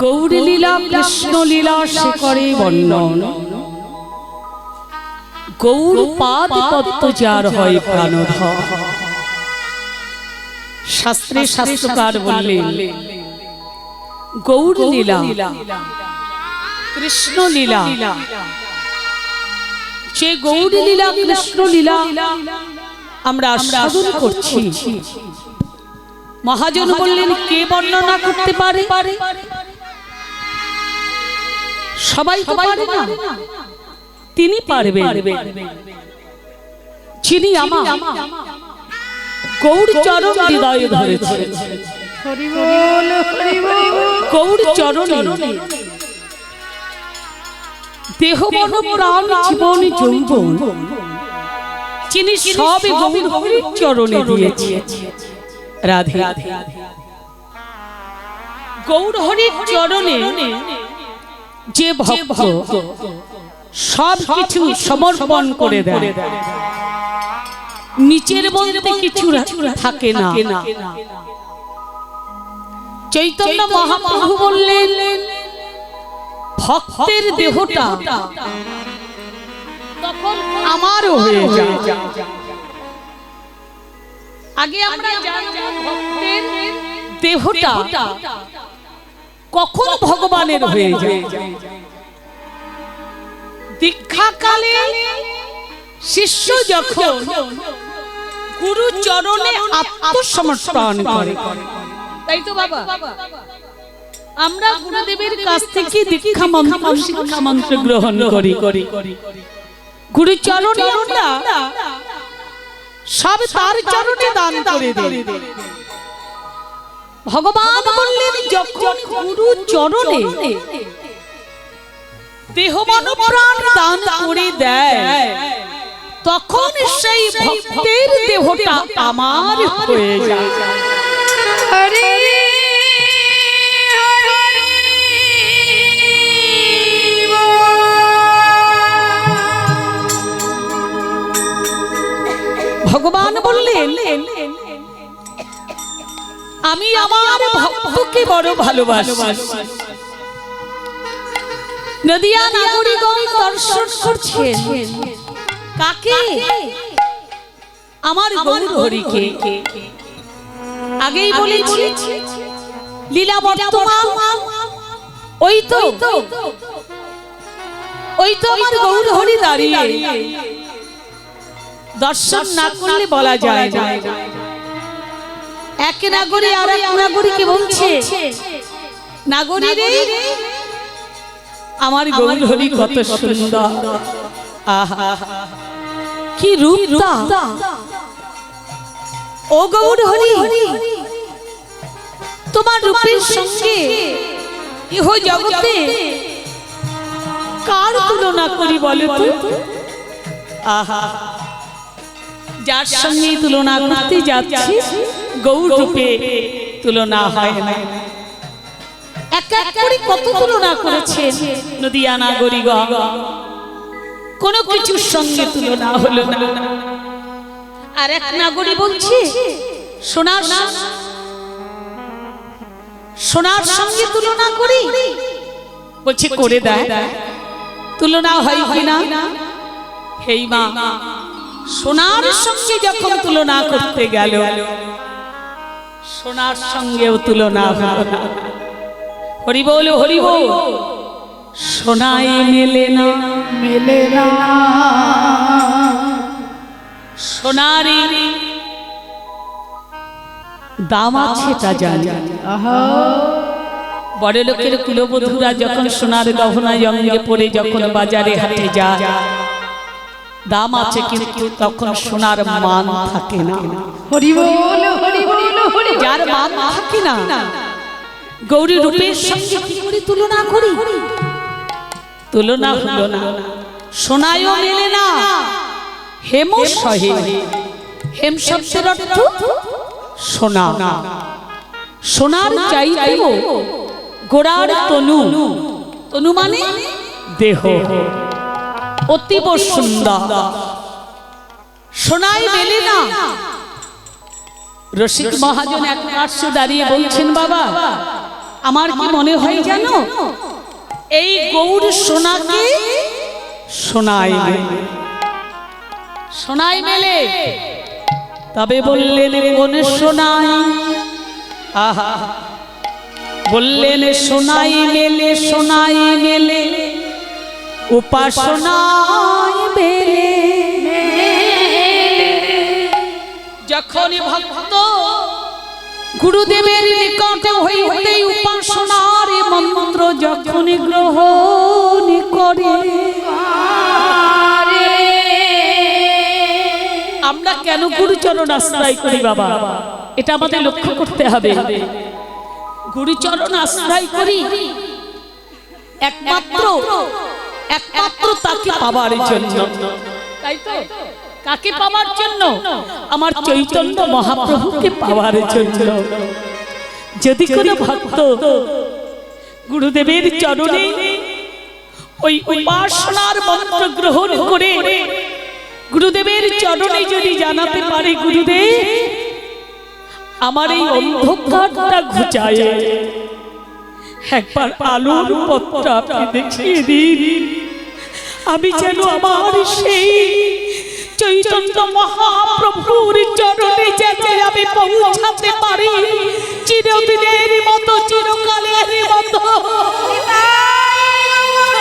গৌরী লীলা কৃষ্ণ লীলা সে করে বর্ণন। গৌর পাদ পদ্ম যার হয় প্রাণধর। শাস্ত্রে শাস্ত্রকার বললেন গৌর লীলা কৃষ্ণ লীলা যে গৌর লীলা কৃষ্ণ লীলা আমরা সাধন করছি। মহাজন বললেন কে বর্ণনা করতে পারে? সবাই তো পারে না। তিনি পারবেন। যিনি আমার গৌর চরণ হৃদয়ে ধরেছে। গৌর চরণে। দেহ মন প্রাণ জীবন যৌবন। যিনি সবে গৌর চরণে দিয়েছে। রাধে। গৌর হরির চরণে যে ভক্ত সব কিছু সমর্পণ করে দেয়। নিচের বলতে কিছু থাকে না। চৈতন্য মহাপ্রভু বললেন ভক্তের দেহটা তখন আমারও হয়ে যায়। আগে আমরা জানতাম ভক্তের দেহটা কখন ভগবানের হয়ে যায়। দীক্ষাকালে শিষ্য যখন গুরু চরণে আত্মসমর্পণ করে। তাই তো বাবা? আমরা গুরুদেবের কাছ থেকে দীক্ষা মন্ত্র শিক্ষা মন্ত্র গ্রহণ করি। করি গুরু চরণে আমরা সব তার চরণে দান করে দেই। ভগবান বললেন যখন গুরু চরণে দেহ মন প্রাণ দান করে দেয় তখন সেই ভক্তের দেহটা আমার হয়ে যায়। ভগবান বললেন আমি আমার ভক্তকে বড় ভালোবাসি। নদিয়া নাগরিকগণ দর্শন করছেন। কাকে? আমার গৌর হরিকে আগেই বলেছি লীলা বর্তমান। ওই তো ওই তো আমার গৌর হরি দাঁড়িয়ে। দর্শন না করলে বলা যায় না। এক নাগরী আর এক নাগরীকে বলছে। নাগরী রে আমার গৌর হরি কত সুন্দর। আহা কি রূপটা? ও গৌর। হরি তোমার রূপের সঙ্গে ইহ জগতে কার তুলনা করি বলো তো? আহা। যার সঙ্গে তুলনা করতে যাচ্ছি গৌর রূপে তুলনা হয় না। এক এক করে কত তুলনা করেছে নদিয়া নাগরিক কোনো কিছুর সঙ্গে তুলনা হলো না। আর এক নাগরী বলছে সোনার সোনার সঙ্গে তুলনা করি? বলছে করে দেয়। তুলনা হয় কিনা? হেই মা সোনার সঙ্গে যখন তুলনা করতে গেল সোনার সঙ্গেও তুলনা হলো। না হরি বল হরি বল। সোনাই মেলে না। মেলে না। সোনারি দাম আছে তা জানি। বড় লোকের কুলবধূরা যখন সোনার গহনা অঙ্গে পরে যখন বাজারে হাটে যায় দাম আছে কিন্তু তখন সোনার মান থাকে না। হরি বল হরি বল হরি যার মান থাকে না। গৌরী রূপের সঙ্গে কি করে তুলনা করি? তুলনা হলো না। সোনায়ও মেলে না। হেম সহে। হেম শব্দের অর্থ সোনা। সোনার চাইতেও গোড়ার তনু। তনু মানে দেহ। অতীব সুন্দর। শোনাই মেলে না। রসিক মহাজন এক পার্শ্বে দাঁড়িয়ে বলছেন বাবা আমার কি মনে হয় জানো? এই গৌর সোনাকে সোনাই মেলে সোনাই মেলে তবে বললেন কোন সোনাই। আহা। বললেন সোনাই মেলে সোনাই মেলে। উপাসনাই মেলে যখন ভক্ত গুরুদেবের নিকটে হইতে উপাসনার মন্ত্র যখন গ্রহণ করে। আমরা কেন গুরুচরণ আশ্রয় করি বাবা? এটা আমাদের লক্ষ্য করতে হবে। গুরুচরণ আশ্রয় করি একমাত্র একমাত্র তাকে পাবার জন্য। তাই তো? কাকে পাওয়ার জন্য? আমার চৈতন্য মহাপ্রভুকে পাওয়ার জন্য। যদি কোনো ভক্ত গুরুদেবের চরণে ওই উপাসনার মন্ত্র গ্রহণ করে গুরুদেবের চরণে যদি জানাতে পারে গুরুদেব আমার এই অন্ধকারটা ঘুচায় একবার আলোর পথটা আপনি দেখিয়ে দিন। আমি যেন আমার সেই চৈতন্য মহাপ্রভুর চরণে যেতে আমি পৌঁছাতে পারি। চিরদিনের মতো চিরকালের মতো। গৌর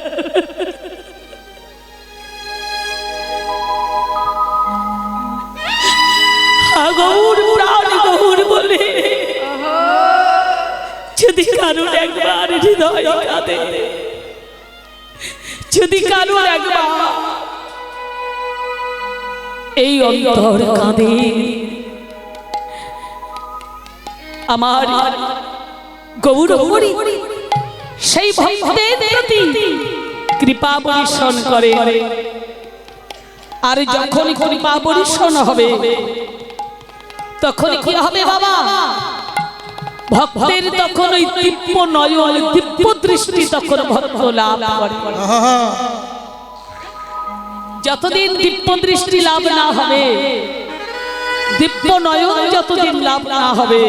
যদি কারোর একবার হৃদয় কাঁদে যদি কারোর একবার এই অন্তর কাঁদে আমার গৌর সেই ভক্তের প্রতি কৃপা বর্ষণ করে। আর যখন কৃপা বর্ষণ হবে তখন কি হবে বাবা? ভক্তের তখন ওই দিব্য নয়ন দিব্য দৃষ্টি তখন ভক্ত লাভ করে। যতদিন দিব্য দৃষ্টি লাভ না হবে দিব্য নয়ন যতদিন লাভ না হবে,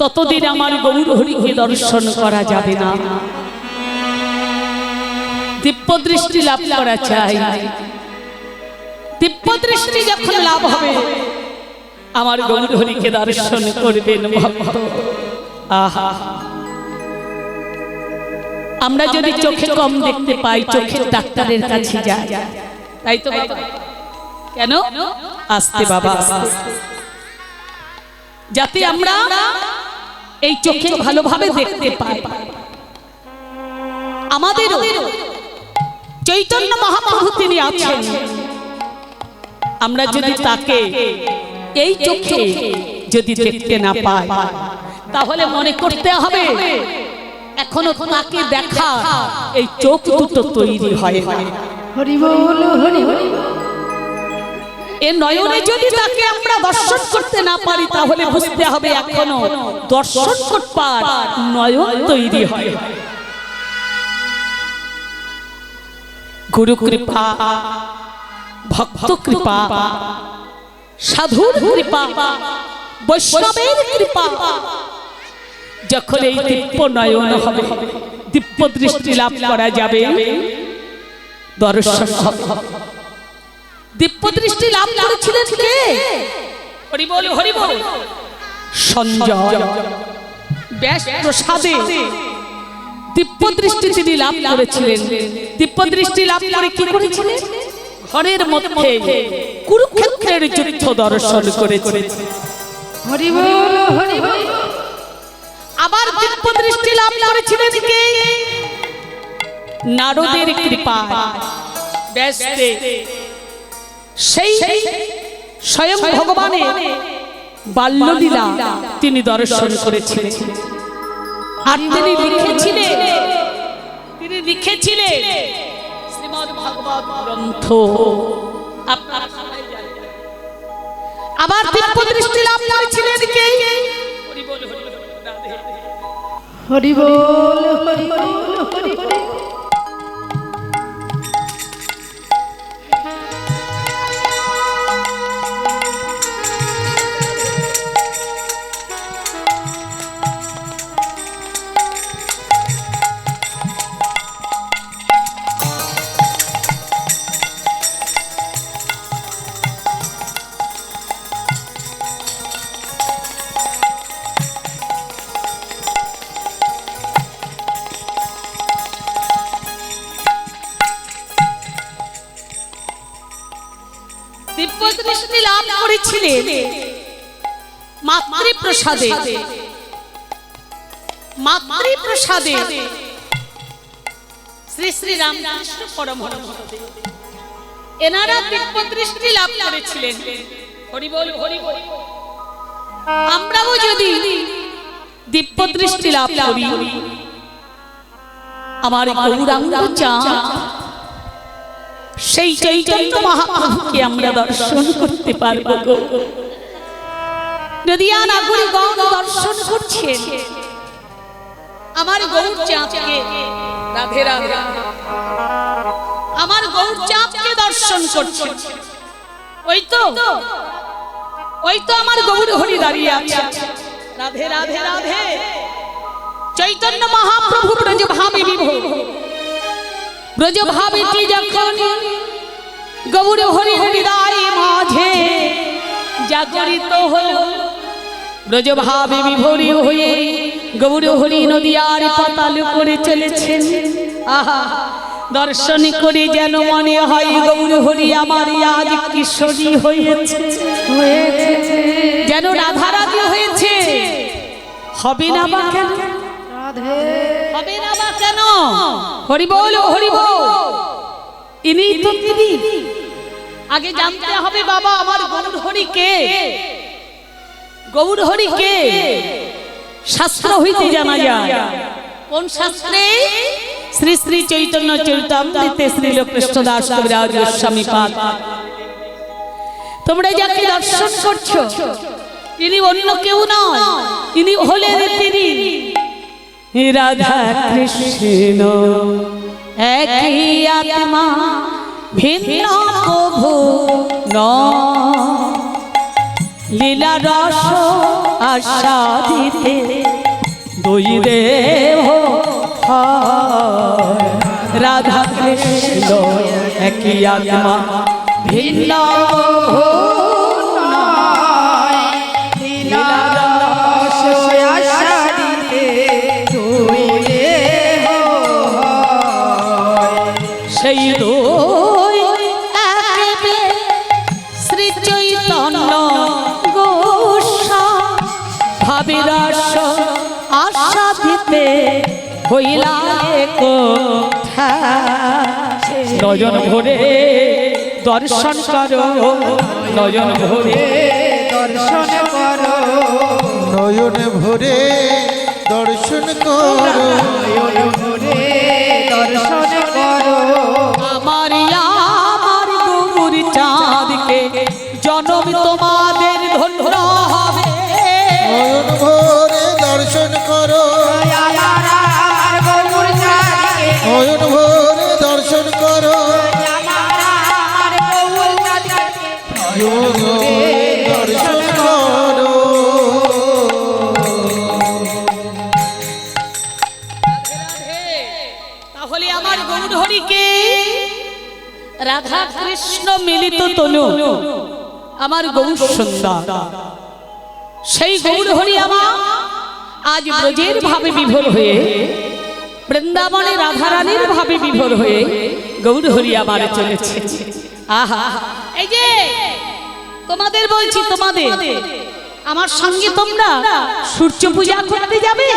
ততদিন আমার গৌর হরিকে দর্শন করা যাবে না। দিব্য দৃষ্টি লাভ করা চাই। দিব্য দৃষ্টি যখন লাভ হবে আমার গৌর হরিকে দর্শন করবেন আহা। আমরা যদি চোখে কম দেখতে পাই চোখের ডাক্তারের কাছে যাই। তাই তো কেন? আসতে বাবা যাতে আমরা এই চোখে ভালোভাবে দেখতে পাই। আমাদেরও চৈতন্য মহাপ্রভু তিনি আছেন। আমরা যদি তাকে এই চোখে যদি দেখতে না পাই তাহলে মনে করতে হবে এখনও তাকে দেখা এই চোখ দুটো তৈরি হয় হরি বল হরি হরি এ নয়নে যদি তাকে আমরা দর্শন করতে না পারি তাহলে বুঝতে হবে এখনও দর্শন করবার নয়ন তৈরি হয়। গুরু কৃপা ভক্ত কৃপা সাধুর কৃপা, বৈষ্ণবের কৃপা। যখন এই দিব্য নয়ন হবে দিব্য দৃষ্টি লাভ করা যাবে। দর্শন দিব্য দৃষ্টি লাভ করেছিলেন কে? হরি বল হরি বল সঞ্জয়। ব্যাস প্রসাদে। দিব্য দৃষ্টি তিনি লাভ করেছিলেন। দিব্য দৃষ্টি লাভ করে কি করেছিলেন? ঘরের মধ্যে কুরুক্ষেত্রের যুদ্ধ দর্শন করেছিলেন হরি বল হরি হরি আবার দিব্য দৃষ্টি লাভ করেছিলেন কে? নারদের কৃপা। ব্যস্তে। সেই স্বয়ং ভগবানের বাল্যলীলা তিনি দর্শন করেছিলেন। আর তিনি লিখেছিলেন। তিনি লিখেছিলেন। ভাগবত গ্রন্থ। আপনারা সবাই জানেন। আবার দিব্য দৃষ্টি লাভ করেছিলেন কে? হরি বল, হরি বল, হরি বল হরি বল মাতৃপ্রসাদে মাতৃপ্রসাদে। শ্রী শ্রী রামকৃষ্ণ পরমহংস এনারা দিব্য দৃষ্টি লাভ করেছিলেন। হরি বল হরি বল। আমরাও যদি দিব্য দৃষ্টি লাভ করি, আমার গৌরাঙ্গ চাঁদ সেই চৈতন্য মহাপ্রভুকে আমরা দর্শন করতে পারব নদিয়া নাগরী গঙ্গ দর্শন করছেন, আমার গৌর চাঁদকে রাধে রাধে। আমার গৌর চাঁদকে দর্শন করছেন। ওই তো ওই তো আমার গৌর হরি দাঁড়িয়ে আছে। রাধে রাধে রাধে। চৈতন্য মহাপ্রভু ব্রজ ভাবে বিভোর। ব্রজ ভাবিটি যখন গৌর হরি হরিদায় মাঝে। জাগরিত হল। ব্রজ ভাবে বিভরি হয়ে গৌর হরি নদিয়ার পাতাল করে চলেছেন। আহা, দর্শন করে যেন মনে হয় গৌর হরি আমার আজ কিশোরী হয়েছে। যেন রাধারাধি হয়েছে। হবে না বা কেন? হবে না বা কেন? হরি বল হরি বল। ইনি তো আগে জানতে হবে বাবা, আমার গৌর হরি কে? গৌর হরি কে? শাস্ত্র হইতে জানা যায়। কোন শাস্ত্রে? শ্রী শ্রী চৈতন্য চৈতামৃতে শ্রী কৃষ্ণ দাস কবিরাজ গোস্বামী পাদ। তোমরা যাকে দর্শন করছ তিনি অন্য কেউ নয় তিনি হলেন তিনি। রাধা কৃষ্ণ। একই আত্মা ভিন্ন কভু ন লীলা রস আশা দিতে দুই দেহ। রাধা কৃষ্ণ একই আত্মা ভিন্ন নয়ন ভরে দর্শন করো নয়ন ভরে দর্শন করো। নয়ন ভরে দর্শন করো। নয়ন ভরে দর্শন করো। আমার আমার গৌর চাঁদকে জনম তোমাদের ধন্য হবে। নয়ন ভরে তাহলে আমার গৌর হরিকে রাধা কৃষ্ণ মিলিত তনু, আমার গৌর সুন্দর সেই গৌরহরি আমার আজ ব্রজের ভাবে বিভোর হয়ে, বৃন্দাবনে রাধারানীর ভাবে বিভোর হয়ে গৌর হরি আমার চলেছে। আহা, এই যে, তোমাদের বলছি তোমাদের, আমার সঙ্গে তোমরা সূর্য পূজা করতে যাবে?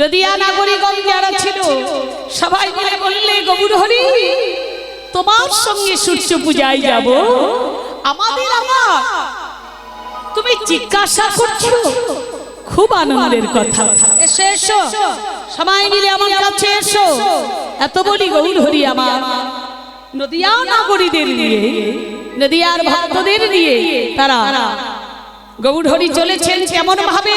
নদিয়া নাগরিকগণ যারা ছিল, সবাই মিলে বললে, গৌর হরি, তোমার সঙ্গে সূর্য পূজায় যাব। আমাদের আমার তুমি জিজ্ঞাসা করছ। খুব আনন্দের কথা। এসো এসো। সবাই মিলে আমার কাছে এসো। এত বলি গৌর হরি আমার। নদিয়া নাগরীদের নিয়ে, নদিয়ার ভক্তদের নিয়ে তারা গৌর হরি চলেছেন কেমন ভাবে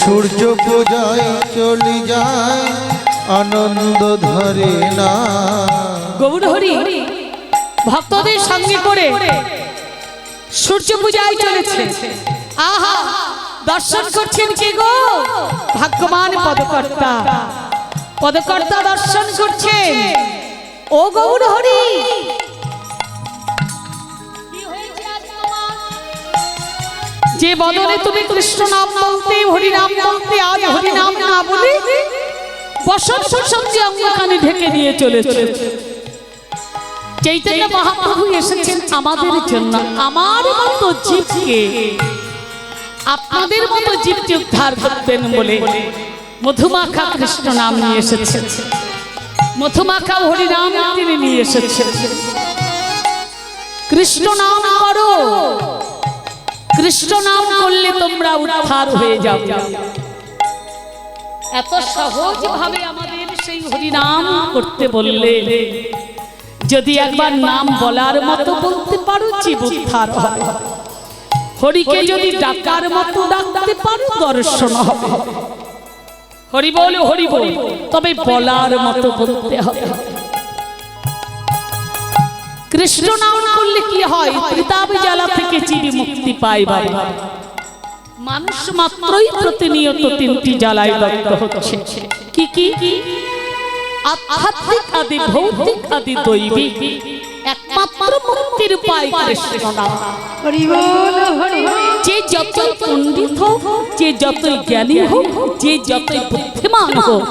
সূর্য পূজায় চলে যায়, আনন্দ ধরে না। গৌর হরি ভক্তদের সঙ্গে করে সূর্য পূজায় চলেছে। আহা, দর্শন করছেন কে গো? ভাগ্যবান পদকর্তা। পদকর্তা দর্শন করছেন। ও গৌর হরি যে বদলে তুমি কৃষ্ণ নাম বলতে হরি নাম বলতে, আজ হরি নাম না বলে বসন্ত সঙ্গে অঙ্গখানে ঢেকে নিয়ে চলে চলেছে। চৈতন্য মহাপ্রভু এসেছেন আমাদের জন্য, আমার মতো জীবকে, আপনাদের মতো জীবকে উদ্ধার করতেন বলে মধুমাখা কৃষ্ণ নাম নিয়ে এসেছেন মধুমাখা হরিনাম তিনি নিয়ে এসেছেন কৃষ্ণ নাম করো। কৃষ্ণ নাম করলে তোমরা উদ্ধার হয়ে যাবে এত সহজ ভাবে আমাদের সেই হরিনাম করতে বললে, যদি একবার নাম বলার মতো বলতে পারো, জীব উদ্ধার হবে হরিকে যদি ডাকার মতো ডাকতে পারো, দর্শন হবে। হরি বল হরি বল, তবে বলার মতো বলতে হবে। কৃষ্ণ নাম করলে কি হয়? ত্রিতাব জ্বালা থেকে চিবি মুক্তি পায় বাবা মানুষ মাত্রই প্রতিনিয়ত তিনটি জ্বালায় দগ্ধ হচ্ছে। কি কি? আধ্যাত্মিক আদি ভৌতিক আদি দৈবিক। একমাত্র মুক্তির উপায় কৃষ্ণ নাম। যে যতই পণ্ডিত হোক যে যতই জ্ঞানী হোক যে যতই বুদ্ধিমান হোক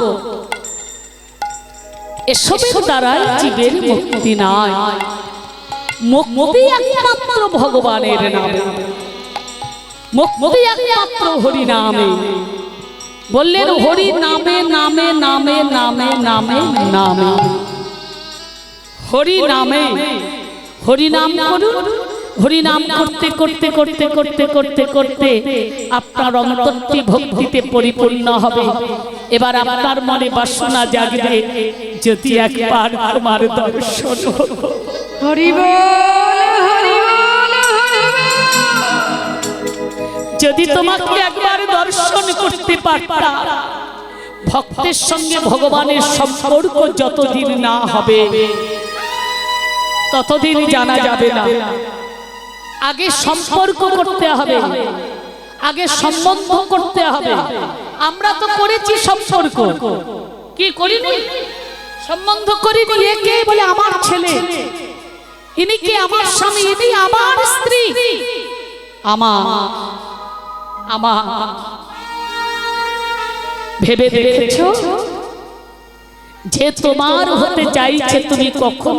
এসবের দ্বারাই জীবের মুক্তি নাই। মুক্তি একমাত্র ভগবানের নামে। একমাত্র হরি নামে। বললেন, হরি নামে নামে নামে নামে নামে নামে। হরি নামে। হরি নাম করুন। হরি নাম করতে করতে করতে করতে করতে করতে আপনার অন্তরটি ভক্তিতে পরিপূর্ণ হবে। এবার আপনার মনে বাসনা জাগবে, যদি একবার তোমার দর্শন হতো। যদি তোমাকে একবার দর্শন করতে পারতাম ভক্তের সঙ্গে ভগবানের সম্পর্ক যতদিন না হবে ততদিন জানা যাবে না। আগে সম্পর্ক করতে হবে আগে সম্বন্ধ করতে হবে। আমরা তো করেছি সম্পর্ক। কি করিনি। সম্বন্ধ করিনি একে বলে আমার ছেলে। ইনি কি আমার স্বামী ইনি আমার স্ত্রী। আমার আমার ভেবে দেখেছ? যে তোমার হতে চাইছে তুমি কখনো